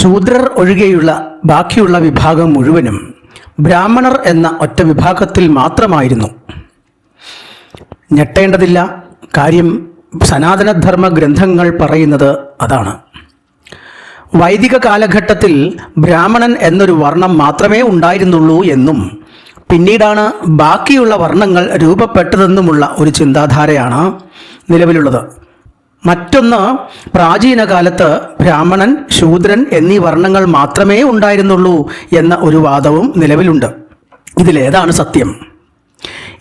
ശൂദ്രർ ഒഴികെയുള്ള ബാക്കിയുള്ള വിഭാഗം മുഴുവനും ബ്രാഹ്മണർ എന്ന ഒറ്റ വിഭാഗത്തിൽ മാത്രമായിരുന്നു. ഞെട്ടേണ്ടതില്ല. കാര്യം സനാതനധർമ്മ ഗ്രന്ഥങ്ങൾ പറയുന്നത് അതാണ്. വൈദിക കാലഘട്ടത്തിൽ ബ്രാഹ്മണൻ എന്നൊരു വർണം മാത്രമേ ഉണ്ടായിരുന്നുള്ളൂ എന്നും പിന്നീടാണ് ബാക്കിയുള്ള വർണങ്ങൾ രൂപപ്പെട്ടതെന്നുമുള്ള ഒരു ചിന്താധാരയാണ് നിലവിലുള്ളത്. മറ്റൊന്ന് പ്രാചീന കാലത്ത് ബ്രാഹ്മണൻ ശൂദ്രൻ എന്നീ വർണങ്ങൾ മാത്രമേ ഉണ്ടായിരുന്നുള്ളൂ എന്ന ഒരു വാദവും നിലവിലുണ്ട്. ഇതിലേതാണ് സത്യം.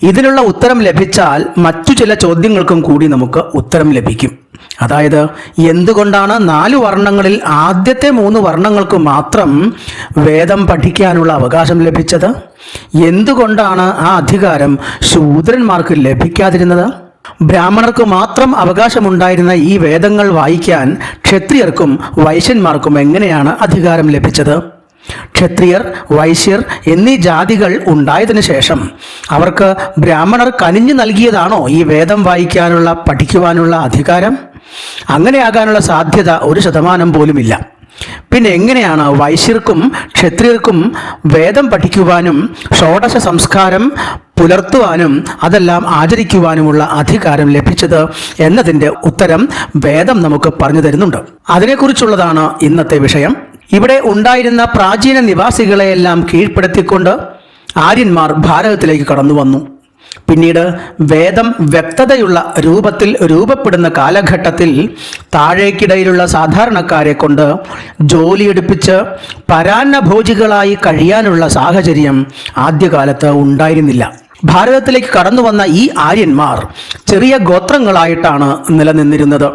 ഇതിനുള്ള ഉത്തരം ലഭിച്ചാൽ മറ്റു ചില ചോദ്യങ്ങൾക്കും കൂടി നമുക്ക് ഉത്തരം ലഭിക്കും. അതായത് എന്തുകൊണ്ടാണ് നാല് വർണങ്ങളിൽ ആദ്യത്തെ മൂന്ന് വർണങ്ങൾക്ക് മാത്രം വേദം പഠിക്കാനുള്ള അവകാശം ലഭിച്ചത്? എന്തുകൊണ്ടാണ് ആ അധികാരം ശൂദ്രന്മാർക്ക് ലഭിക്കാതിരുന്നത്? ബ്രാഹ്മണർക്ക് മാത്രം അവകാശമുണ്ടായിരുന്ന ഈ വേദങ്ങൾ വായിക്കാൻ ക്ഷത്രിയർക്കും വൈശ്യന്മാർക്കും എങ്ങനെയാണ് അധികാരം ലഭിച്ചത്? ക്ഷത്രിയർ വൈശ്യർ എന്നീ ജാതികൾ ഉണ്ടായതിനു ശേഷം അവർക്ക് ബ്രാഹ്മണർ കനിഞ്ഞു നൽകിയതാണോ ഈ വേദം വായിക്കാനുള്ള പഠിക്കുവാനുള്ള അധികാരം? അങ്ങനെയാകാനുള്ള സാധ്യത ഒരു ശതമാനം പോലുമില്ല. പിന്നെ എങ്ങനെയാണ് വൈശ്യർക്കും ക്ഷത്രിയർക്കും വേദം പഠിക്കുവാനും ഷോഡശ സംസ്കാരം പുലർത്തുവാനും അതെല്ലാം ആചരിക്കുവാനുമുള്ള അധികാരം ലഭിച്ചത് എന്നതിന്റെ ഉത്തരം വേദം നമുക്ക് പറഞ്ഞു തരുന്നുണ്ട്. അതിനെക്കുറിച്ചുള്ളതാണ് ഇന്നത്തെ വിഷയം. ഇവിടെ ഉണ്ടായിരുന്ന പ്രാചീന നിവാസികളെയെല്ലാം കീഴ്പ്പെടുത്തിക്കൊണ്ട് ആര്യന്മാർ ഭാരതത്തിലേക്ക് കടന്നു വന്നു. പിന്നീട് വേദം വ്യക്തതയുള്ള രൂപത്തിൽ രൂപപ്പെടുന്ന കാലഘട്ടത്തിൽ താഴേക്കിടയിലുള്ള സാധാരണക്കാരെ കൊണ്ട് ജോലിയെടുപ്പിച്ച് പരാന്നഭോജികളായി കഴിയാനുള്ള സാഹചര്യം ആദ്യകാലത്ത് ഉണ്ടായിരുന്നില്ല. ഭാരതത്തിലേക്ക് കടന്നു വന്ന ഈ ആര്യന്മാർ ചെറിയ ഗോത്രങ്ങളായിട്ടാണ് നിലനിന്നിരുന്നത്.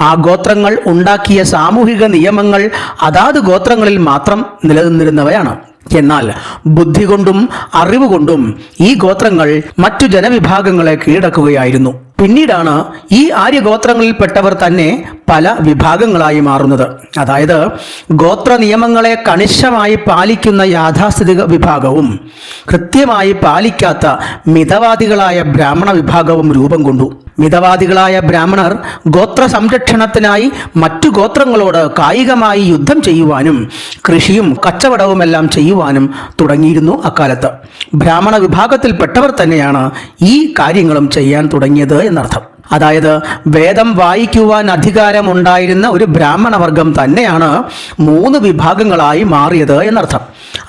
ആ ഗോത്രങ്ങൾ ഉണ്ടാക്കിയ സാമൂഹിക നിയമങ്ങൾ അതാത് ഗോത്രങ്ങളിൽ മാത്രം നിലനിന്നിരുന്നവയാണ്. എന്നാൽ ബുദ്ധി കൊണ്ടും അറിവ് കൊണ്ടും ഈ ഗോത്രങ്ങൾ മറ്റു ജനവിഭാഗങ്ങളെ കീഴടക്കുകയായിരുന്നു. പിന്നീടാണ് ഈ ആര്യഗോത്രങ്ങളിൽപ്പെട്ടവർ തന്നെ പല വിഭാഗങ്ങളായി മാറുന്നത്. അതായത് ഗോത്ര നിയമങ്ങളെ കണിശമായി പാലിക്കുന്ന യാഥാസ്ഥിതിക വിഭാഗവും കൃത്യമായി പാലിക്കാത്ത മിതവാദികളായ ബ്രാഹ്മണ വിഭാഗവും രൂപം കൊണ്ടു. മിതവാദികളായ ബ്രാഹ്മണർ ഗോത്ര സംരക്ഷണത്തിനായി മറ്റു ഗോത്രങ്ങളോട് കായികമായി യുദ്ധം ചെയ്യുവാനും കൃഷിയും കച്ചവടവുമെല്ലാം ചെയ്യുവാനും തുടങ്ങിയിരുന്നു അക്കാലത്ത്. ബ്രാഹ്മണ വിഭാഗത്തിൽപ്പെട്ടവർ തന്നെയാണ് ഈ കാര്യങ്ങളും ചെയ്യാൻ തുടങ്ങിയത് എന്നർത്ഥം. അതായത് വേദം വായിക്കുവാൻ അധികാരമുണ്ടായിരുന്ന ഒരു ബ്രാഹ്മണവർഗം തന്നെയാണ് മൂന്ന് വിഭാഗങ്ങളായി മാറിയത് എന്നർത്ഥം.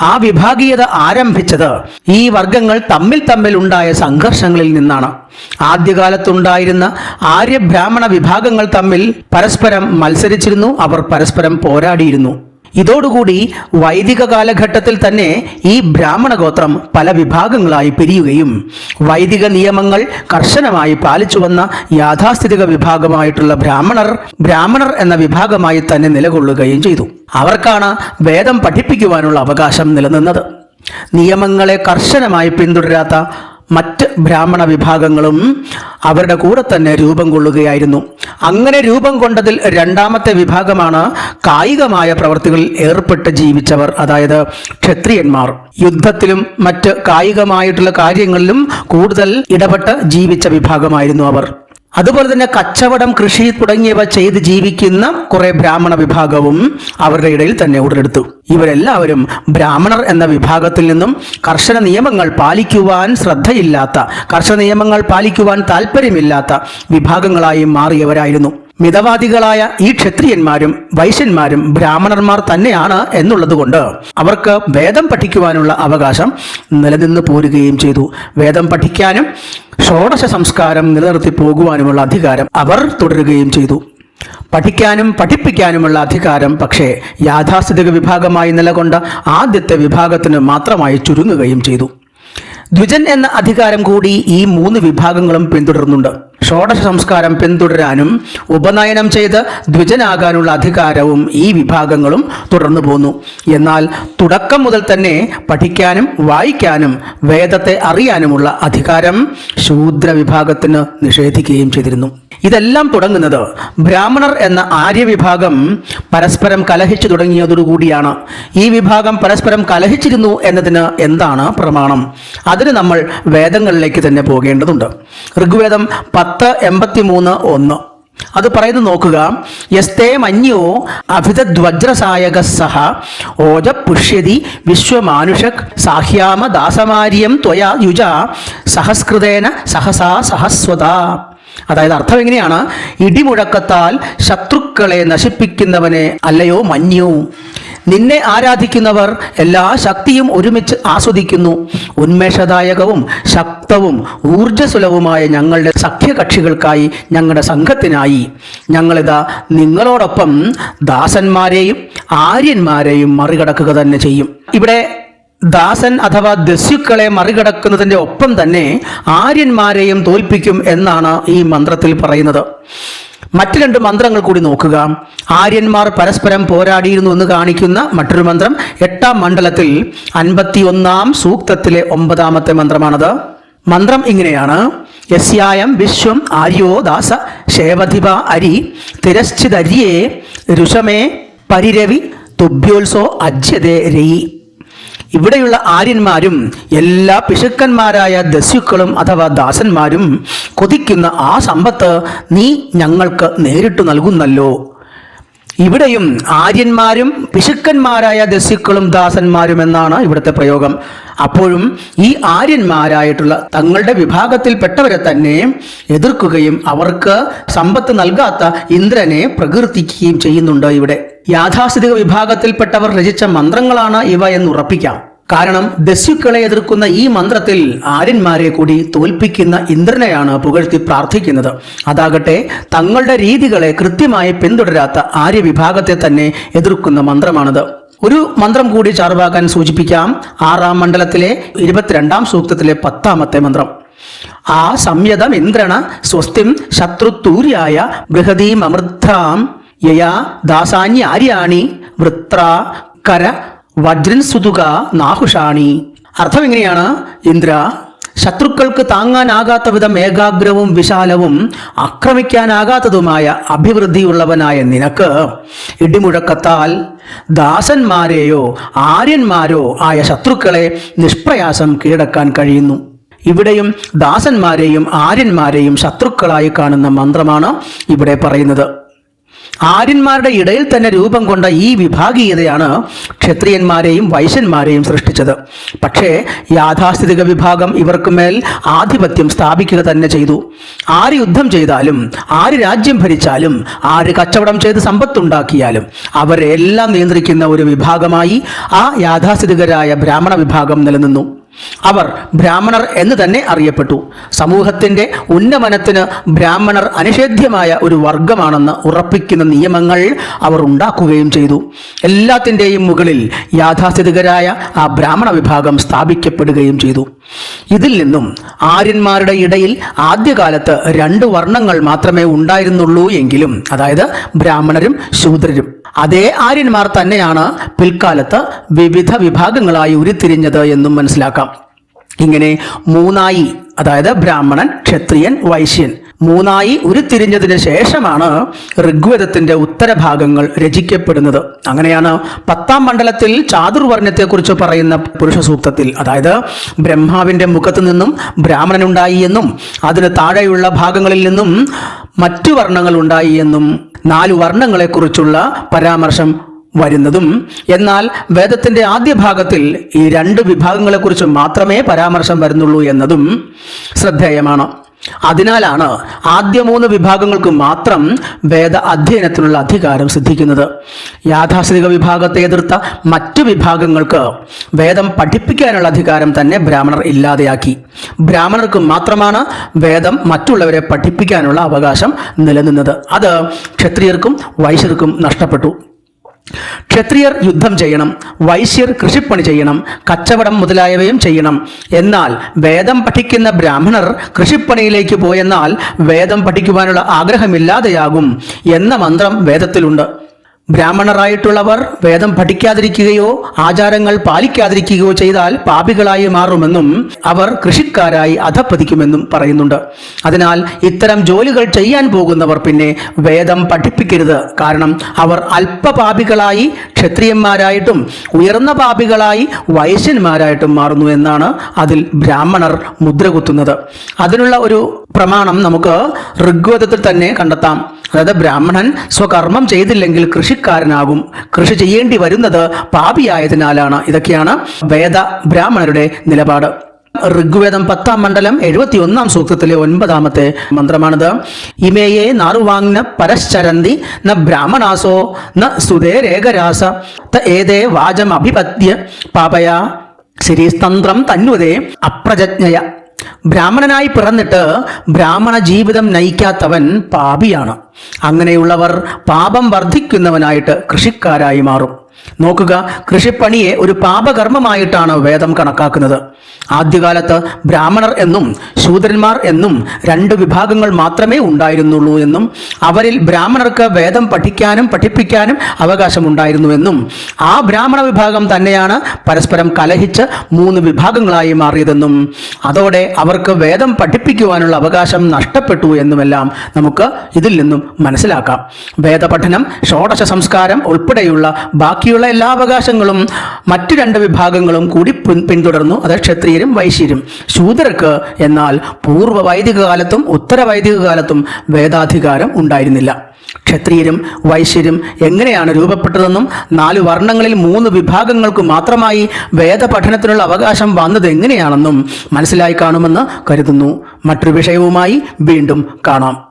ആ വിഭാഗീയത ആരംഭിച്ചത് ഈ വർഗങ്ങൾ തമ്മിൽ തമ്മിൽ ഉണ്ടായ സംഘർഷങ്ങളിൽ നിന്നാണ്. ആദ്യകാലത്തുണ്ടായിരുന്ന ആര്യബ്രാഹ്മണ വിഭാഗങ്ങൾ തമ്മിൽ പരസ്പരം മത്സരിച്ചിരുന്നു അവർ പരസ്പരം പോരാടിയിരുന്നു. ഇതോടുകൂടി വൈദിക കാലഘട്ടത്തിൽ തന്നെ ഈ ബ്രാഹ്മണ ഗോത്രം പല വിഭാഗങ്ങളായി പിരിയുകയും വൈദിക നിയമങ്ങൾ കർശനമായി പാലിച്ചു വന്ന യാഥാസ്ഥിതിക വിഭാഗമായിട്ടുള്ള ബ്രാഹ്മണർ ബ്രാഹ്മണർ എന്ന വിഭാഗമായി തന്നെ നിലകൊള്ളുകയും ചെയ്തു. അവർക്കാണ് വേദം പഠിപ്പിക്കുവാനുള്ള അവകാശം നിലനിന്നത്. നിയമങ്ങളെ കർശനമായി പിന്തുടരാത്ത മറ്റ് ബ്രാഹ്മണ വിഭാഗങ്ങളും അവരുടെ കൂടെ തന്നെ രൂപം കൊള്ളുകയായിരുന്നു. അങ്ങനെ രൂപം കൊണ്ടതിൽ രണ്ടാമത്തെ വിഭാഗമാണ് കായികമായ പ്രവർത്തികളിൽ ഏർപ്പെട്ട് ജീവിച്ചവർ അതായത് ക്ഷത്രിയന്മാർ. യുദ്ധത്തിലും മറ്റ് കായികമായിട്ടുള്ള കാര്യങ്ങളിലും കൂടുതൽ ഇടപെട്ട് ജീവിച്ച വിഭാഗമായിരുന്നു അവർ. അതുപോലെ തന്നെ കച്ചവടം കൃഷി തുടങ്ങിയവ ചെയ്ത് ജീവിക്കുന്ന കുറെ ബ്രാഹ്മണ വിഭാഗവും അവരുടെ ഇടയിൽ തന്നെ ഉടലെടുത്തു. ഇവരെല്ലാവരും ബ്രാഹ്മണർ എന്ന വിഭാഗത്തിൽ നിന്നും കർശന നിയമങ്ങൾ പാലിക്കുവാൻ ശ്രദ്ധയില്ലാത്ത കർശന നിയമങ്ങൾ പാലിക്കുവാൻ താല്പര്യമില്ലാത്ത വിഭാഗങ്ങളായി മാറിയവരായിരുന്നു. മിതവാദികളായ ഈ ക്ഷത്രിയന്മാരും വൈശ്യന്മാരും ബ്രാഹ്മണന്മാർ തന്നെയാണ് എന്നുള്ളതുകൊണ്ട് അവർക്ക് വേദം പഠിക്കുവാനുള്ള അവകാശം നിലനിന്ന് പോരുകയും ചെയ്തു. വേദം പഠിക്കാനും ഷോഡശ സംസ്കാരം നിലനിർത്തി പോകുവാനുമുള്ള അധികാരം അവർ തുടരുകയും ചെയ്തു. പഠിക്കാനും പഠിപ്പിക്കാനുമുള്ള അധികാരം പക്ഷേ യാഥാസ്ഥിതിക വിഭാഗമായി നിലകൊണ്ട ആദ്യത്തെ വിഭാഗത്തിന് മാത്രമായി ചുരുങ്ങുകയും ചെയ്തു. ദ്വിജൻ എന്ന അധികാരം കൂടി ഈ മൂന്ന് വിഭാഗങ്ങളും പിന്തുടരുന്നുണ്ട് ഷോഡശ സംസ്കാരം പിന്തുടരാനും ഉപനയനം ചെയ്ത് ദ്വിജനാകാനുള്ള അധികാരവും ഈ വിഭാഗങ്ങളും തുടർന്നു പോന്നു. എന്നാൽ തുടക്കം മുതൽ തന്നെ പഠിക്കാനും വായിക്കാനും വേദത്തെ അറിയാനുമുള്ള അധികാരം ശൂദ്ര വിഭാഗത്തിന് നിഷേധിക്കുകയും ചെയ്തിരുന്നു. ഇതെല്ലാം തുടങ്ങുന്നത് ബ്രാഹ്മണർ എന്ന ആര്യവിഭാഗം പരസ്പരം കലഹിച്ചു തുടങ്ങിയതോടുകൂടിയാണ്. ഈ വിഭാഗം പരസ്പരം കലഹിച്ചിരുന്നു എന്നതിന് എന്താണ് പ്രമാണം? അതിന് നമ്മൾ വേദങ്ങളിലേക്ക് തന്നെ പോകേണ്ടതുണ്ട്. ഋഗ്വേദം പത്ത് എൺപത്തി മൂന്ന് ഒന്ന്. അത് പറയുന്നത് നോക്കുക. യസ്തേ മഞ്ഞോ അഭിതദ്വജ്രസായക സഹ ഓജ പുഷ്യതി വിശ്വമാനുഷക് സാഹ്യാമ ദാസമാര്യം ത്വയാ യുജ സഹസ്കൃതേന സഹസാ സഹസ്വത. അതായത് അർത്ഥം എങ്ങനെയാണ്? ഇടിമുഴക്കത്താൽ ശത്രുക്കളെ നശിപ്പിക്കുന്നവനെ അല്ലയോ മഞ്ഞവും നിന്നെ ആരാധിക്കുന്നവർ എല്ലാ ശക്തിയും ഒരുമിച്ച് ആസ്വദിക്കുന്നു. ഉന്മേഷദായകവും ശക്തവും ഊർജസുലവുമായ ഞങ്ങളുടെ സഖ്യകക്ഷികൾക്കായി ഞങ്ങളുടെ സംഘത്തിനായി ഞങ്ങളിതാ നിങ്ങളോടൊപ്പം ദാസന്മാരെയും ആര്യന്മാരെയും മറികടക്കുക തന്നെ ചെയ്യും. ഇവിടെ ദാസൻ അഥവാ ദസ്യുക്കളെ മറികടക്കുന്നതിന്റെ ഒപ്പം തന്നെ ആര്യന്മാരെയും തോൽപ്പിക്കും എന്നാണ് ഈ മന്ത്രത്തിൽ പറയുന്നത്. മറ്റു രണ്ട് മന്ത്രങ്ങൾ കൂടി നോക്കുക. ആര്യന്മാർ പരസ്പരം പോരാടിയിരുന്നു എന്ന് കാണിക്കുന്ന മറ്റൊരു മന്ത്രം എട്ടാം മണ്ഡലത്തിൽ അൻപത്തിയൊന്നാം സൂക്തത്തിലെ ഒമ്പതാമത്തെ മന്ത്രമാണത്. മന്ത്രം ഇങ്ങനെയാണ്. യസ്യായം വിശ്വം ആര്യോ ദാസ ശേവധിപ അരി തിരശ്ചിതരിയേ ഋഷമേ പരിരവി തുഭ്യോത്സോ അജ്യതേ രയി. ഇവിടെയുള്ള ആര്യന്മാരും എല്ലാ പിശുക്കന്മാരായ ദസ്യുക്കളും അഥവാ ദാസന്മാരും കൊതിക്കുന്ന ആ സമ്പത്ത് നീ ഞങ്ങൾക്ക് നേരിട്ട് നൽകുന്നല്ലോ. ഇവിടെയും ആര്യന്മാരും പിശുക്കന്മാരായ ദസ്യുക്കളും ദാസന്മാരും എന്നാണ് ഇവിടുത്തെ പ്രയോഗം. അപ്പോഴും ഈ ആര്യന്മാരായിട്ടുള്ള തങ്ങളുടെ വിഭാഗത്തിൽപ്പെട്ടവരെ തന്നെ എതിർക്കുകയും അവർക്ക് സമ്പത്ത് നൽകാത്ത ഇന്ദ്രനെ പ്രകീർത്തിക്കുകയും ചെയ്യുന്നുണ്ട് ഇവിടെ. യാഥാസ്ഥിതിക വിഭാഗത്തിൽപ്പെട്ടവർ രചിച്ച മന്ത്രങ്ങളാണ് ഇവ എന്ന് ഉറപ്പിക്കാം. കാരണം ദസ്യുക്കളെ എതിർക്കുന്ന ഈ മന്ത്രത്തിൽ ആര്യന്മാരെ കൂടി തോൽപ്പിക്കുന്ന ഇന്ദ്രനെയാണ് പുകഴ്ത്തി പ്രാർത്ഥിക്കുന്നത്. അതാകട്ടെ തങ്ങളുടെ രീതികളെ കൃത്യമായി പിന്തുടരാത്ത ആര്യവിഭാഗത്തെ തന്നെ എതിർക്കുന്ന മന്ത്രമാണിത്. ഒരു മന്ത്രം കൂടി ചാർവാകാൻ സൂചിപ്പിക്കാം. ആറാം മണ്ഡലത്തിലെ ഇരുപത്തിരണ്ടാം സൂക്തത്തിലെ പത്താമത്തെ മന്ത്രം. ആ സംയതം ഇന്ദ്രണ സ്വസ്തിം ശത്രുത്തൂര്യായ ബൃഹതീമൃദ്ധാം യയാ ദാസാന്യാര്യാണി വൃത്ര കര വജ്രൻ സുതുക നാഹുഷാണി. അർത്ഥം എങ്ങനെയാണ് ഇന്ദ്ര ശത്രുക്കൾക്ക് താങ്ങാനാകാത്ത വിധം ഏകാഗ്രവും വിശാലവും ആക്രമിക്കാനാകാത്തതുമായ അഭിവൃദ്ധിയുള്ളവനായ നിനക്ക് ഇടിമുഴക്കത്താൽ ദാസന്മാരെയോ ആര്യന്മാരോ ആയ ശത്രുക്കളെ നിഷ്പ്രയാസം കീഴടക്കാൻ കഴിയുന്നു. ഇവിടെയും ദാസന്മാരെയും ആര്യന്മാരെയും ശത്രുക്കളായി കാണുന്ന മന്ത്രമാണ് ഇവിടെ പറയുന്നത്. ആര്യന്മാരുടെ ഇടയിൽ തന്നെ രൂപം കൊണ്ട ഈ വിഭാഗീയതയാണ് ക്ഷത്രിയന്മാരെയും വൈശ്യന്മാരെയും സൃഷ്ടിച്ചത്. പക്ഷേ യാഥാസ്ഥിതിക വിഭാഗം ഇവർക്ക് മേൽ ആധിപത്യം സ്ഥാപിക്കുക തന്നെ ചെയ്തു. ആര് യുദ്ധം ചെയ്താലും ആര് രാജ്യം ഭരിച്ചാലും ആര് കച്ചവടം ചെയ്ത് സമ്പത്തുണ്ടാക്കിയാലും അവരെല്ലാം നിയന്ത്രിക്കുന്ന ഒരു വിഭാഗമായി ആ യാഥാസ്ഥിതികരായ ബ്രാഹ്മണ വിഭാഗം നിലനിന്നു. അവർ ബ്രാഹ്മണർ എന്ന് തന്നെ അറിയപ്പെട്ടു. സമൂഹത്തിന്റെ ഉന്നമനത്തിന് ബ്രാഹ്മണർ അനിഷേധ്യമായ ഒരു വർഗമാണെന്ന് ഉറപ്പിക്കുന്ന നിയമങ്ങൾ അവർ ഉണ്ടാക്കുകയും ചെയ്തു. എല്ലാത്തിന്റെയും മുകളിൽ യാഥാസ്ഥിതികരായ ആ ബ്രാഹ്മണ വിഭാഗം സ്ഥാപിക്കപ്പെടുകയും ചെയ്തു. ഇതിൽ നിന്നും ആര്യന്മാരുടെ ഇടയിൽ ആദ്യകാലത്ത് രണ്ട് വർണങ്ങൾ മാത്രമേ ഉണ്ടായിരുന്നുള്ളൂ എങ്കിലും അതായത് ബ്രാഹ്മണരും ശൂദ്രരും അതേ ആര്യന്മാർ തന്നെയാണ് പിൽക്കാലത്ത് വിവിധ വിഭാഗങ്ങളായി ഉരുത്തിരിഞ്ഞത് എന്നും മനസ്സിലാക്കാം. ഇങ്ങനെ മൂന്നായി അതായത് ബ്രാഹ്മണൻ ക്ഷത്രിയൻ വൈശ്യൻ മൂന്നായി ഉരുത്തിരിഞ്ഞതിന് ശേഷമാണ് ഋഗ്വേദത്തിന്റെ ഉത്തരഭാഗങ്ങൾ രചിക്കപ്പെടുന്നത്. അങ്ങനെയാണ് പത്താം മണ്ഡലത്തിൽ ചാതുർവർണത്തെക്കുറിച്ച് പറയുന്ന പുരുഷ സൂക്തത്തിൽ അതായത് ബ്രഹ്മാവിന്റെ മുഖത്ത് നിന്നും ബ്രാഹ്മണനുണ്ടായി എന്നും അതിന് താഴെയുള്ള ഭാഗങ്ങളിൽ നിന്നും മറ്റു വർണങ്ങൾ ഉണ്ടായി എന്നും നാല് വർണങ്ങളെക്കുറിച്ചുള്ള പരാമർശം വരുന്നതും എന്നാൽ വേദത്തിന്റെ ആദ്യ ഭാഗത്തിൽ ഈ രണ്ട് വിഭാഗങ്ങളെക്കുറിച്ച് മാത്രമേ പരാമർശം വരുന്നുള്ളൂ എന്നതും ശ്രദ്ധേയമാണ്. അതിനാലാണ് ആദ്യ മൂന്ന് വിഭാഗങ്ങൾക്ക് മാത്രം വേദ അധ്യയനത്തിനുള്ള അധികാരം സിദ്ധിക്കുന്നത്. യാഥാസ്ഥിതിക വിഭാഗത്തെ എതിർത്ത മറ്റു വിഭാഗങ്ങൾക്ക് വേദം പഠിപ്പിക്കാനുള്ള അധികാരം തന്നെ ബ്രാഹ്മണർ ഇല്ലാതെയാക്കി. ബ്രാഹ്മണർക്ക് മാത്രമാണ് വേദം മറ്റുള്ളവരെ പഠിപ്പിക്കാനുള്ള അവകാശം നിലനിന്നത്. അത് ക്ഷത്രിയർക്കും വൈശ്യർക്കും നഷ്ടപ്പെട്ടു. ക്ഷത്രിയർ യുദ്ധം ചെയ്യണം വൈശ്യർ കൃഷിപ്പണി ചെയ്യണം കച്ചവടം മുതലായവയും ചെയ്യണം. എന്നാൽ വേദം പഠിക്കുന്ന ബ്രാഹ്മണർ കൃഷിപ്പണിയിലേക്ക് പോയെന്നാൽ വേദം പഠിക്കുവാനുള്ള ആഗ്രഹമില്ലാതെയാകും എന്ന മന്ത്രം വേദത്തിലുണ്ട്. ബ്രാഹ്മണരായിട്ടുള്ളവർ വേദം പഠിക്കാതിരിക്കുകയോ ആചാരങ്ങൾ പാലിക്കാതിരിക്കുകയോ ചെയ്താൽ പാപികളായി മാറുമെന്നും അവർ കൃഷിക്കാരായി അധപ്പതിക്കുമെന്നും പറയുന്നുണ്ട്. അതിനാൽ ഇത്തരം ജോലികൾ ചെയ്യാൻ പോകുന്നവർ പിന്നെ വേദം പഠിപ്പിക്കരുത്. കാരണം അവർ അല്പപാപികളായി ക്ഷത്രിയന്മാരായിട്ടും ഉയർന്ന പാപികളായി വൈശ്യന്മാരായിട്ടും മാറുന്നു എന്നാണ് അതിൽ ബ്രാഹ്മണർ മുദ്രകുത്തുന്നത് അതിനുള്ള ഒരു പ്രമാണം നമുക്ക് ഋഗ്വേദത്തിൽ തന്നെ കണ്ടെത്താം. അതായത് ബ്രാഹ്മണൻ സ്വകർമ്മം ചെയ്തില്ലെങ്കിൽ കൃഷിക്കാരനാകും. കൃഷി ചെയ്യേണ്ടി വരുന്നത് പാപിയായതിനാലാണ്. ഇതൊക്കെയാണ് വേദ ബ്രാഹ്മണരുടെ നിലപാട്. ഋഗ്വേദം പത്താം മണ്ഡലം എഴുപത്തി ഒന്നാം സൂക്തത്തിലെ ഒൻപതാമത്തെ മന്ത്രമാണിത്. ഇമേയെ നാറുവാങ്ന പരശ്ചരന്തി ന ബ്രാഹ്മണാസോ ന സുതേരേഖരാസ ത ഏതേ വാചം അഭിപത്യ പാപയ ശരീസ്തന്ത്രം തന്നുതേ അപ്രജജ്ഞയ. ബ്രാഹ്മണനായി പിറന്നിട്ട് ബ്രാഹ്മണ ജീവിതം നയിക്കാത്തവൻ പാപിയാണ്. അങ്ങനെയുള്ളവർ പാപം വർദ്ധിക്കുന്നവനായിട്ട് കൃഷിക്കാരായി മാറും. നോക്കുക കൃഷിപ്പണിയെ ഒരു പാപകർമ്മമായിട്ടാണ് വേദം കണക്കാക്കുന്നത്. ആദ്യകാലത്ത് ബ്രാഹ്മണർ എന്നും ശൂദ്രന്മാർ എന്നും രണ്ട് വിഭാഗങ്ങൾ മാത്രമേ ഉണ്ടായിരുന്നുള്ളൂ എന്നും അവരിൽ ബ്രാഹ്മണർക്ക് വേദം പഠിക്കാനും പഠിപ്പിക്കാനും അവകാശമുണ്ടായിരുന്നുവെന്നും ആ ബ്രാഹ്മണ വിഭാഗം തന്നെയാണ് പരസ്പരം കലഹിച്ച് മൂന്ന് വിഭാഗങ്ങളായി മാറിയതെന്നും അതോടെ അവർക്ക് വേദം പഠിപ്പിക്കുവാനുള്ള അവകാശം നഷ്ടപ്പെട്ടു എന്നുമെല്ലാം നമുക്ക് ഇതിൽ നിന്നും മനസ്സിലാക്കാം. വേദപഠനം ഷോഡശ സംസ്കാരം ഉൾപ്പെടെയുള്ള ബാക്കിയുള്ള എല്ലാ അവകാശങ്ങളും മറ്റു രണ്ട് വിഭാഗങ്ങളും കൂടി പിന്തുടർന്നു. അത് ക്ഷത്രിയരും വൈശ്യരും. ശൂദ്രർക്ക് എന്നാൽ പൂർവ വൈദിക കാലത്തും ഉത്തര വൈദിക കാലത്തും വേദാധികാരം ഉണ്ടായിരുന്നില്ല. ക്ഷത്രിയരും വൈശ്യരും എങ്ങനെയാണ് രൂപപ്പെട്ടതെന്നും നാല് വർണങ്ങളിൽ മൂന്ന് വിഭാഗങ്ങൾക്ക് മാത്രമായി വേദപഠനത്തിനുള്ള അവകാശം വന്നത് എങ്ങനെയാണെന്നും മനസ്സിലായി കാണുമെന്ന് കരുതുന്നു. മറ്റൊരു വിഷയവുമായി വീണ്ടും കാണാം.